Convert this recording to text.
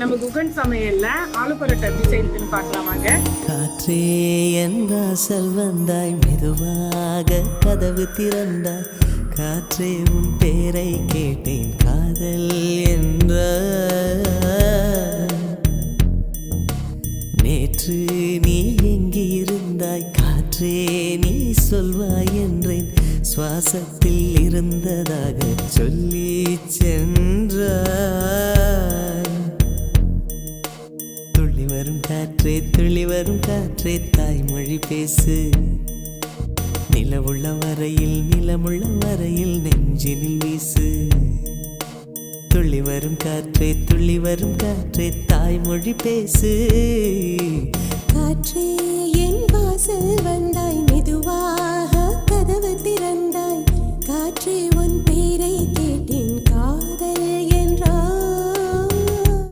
நம்ம குகன் சமையல்ல ஆலு பரோட்டா எப்படி செய்யுதுன்னு பார்க்கலாம் வாங்க. காற்றே என் வாசல் வந்தாய் மெதுவாக கதவு திறந்தாய். காற்றே உன் பேரை கேட்டேன் காதல் என்ற நேற்று நீ எங்கிருந்தாய் காற்றே நீ சொல்வாய் என்றேன். சுவாசத்தில் இருந்ததாக சொல்லி வரும் காற்றே துளி வரும் காற்றே தாய்மொழி பேசு. நிலவுள்ள வரையில் நிலமுள்ள வரையில் நெஞ்சினில் வீசு. துள்ளி வரும் காற்றே துள்ளி வரும் காற்றே தாய்மொழி பேசு. காற்றே என் வாசல்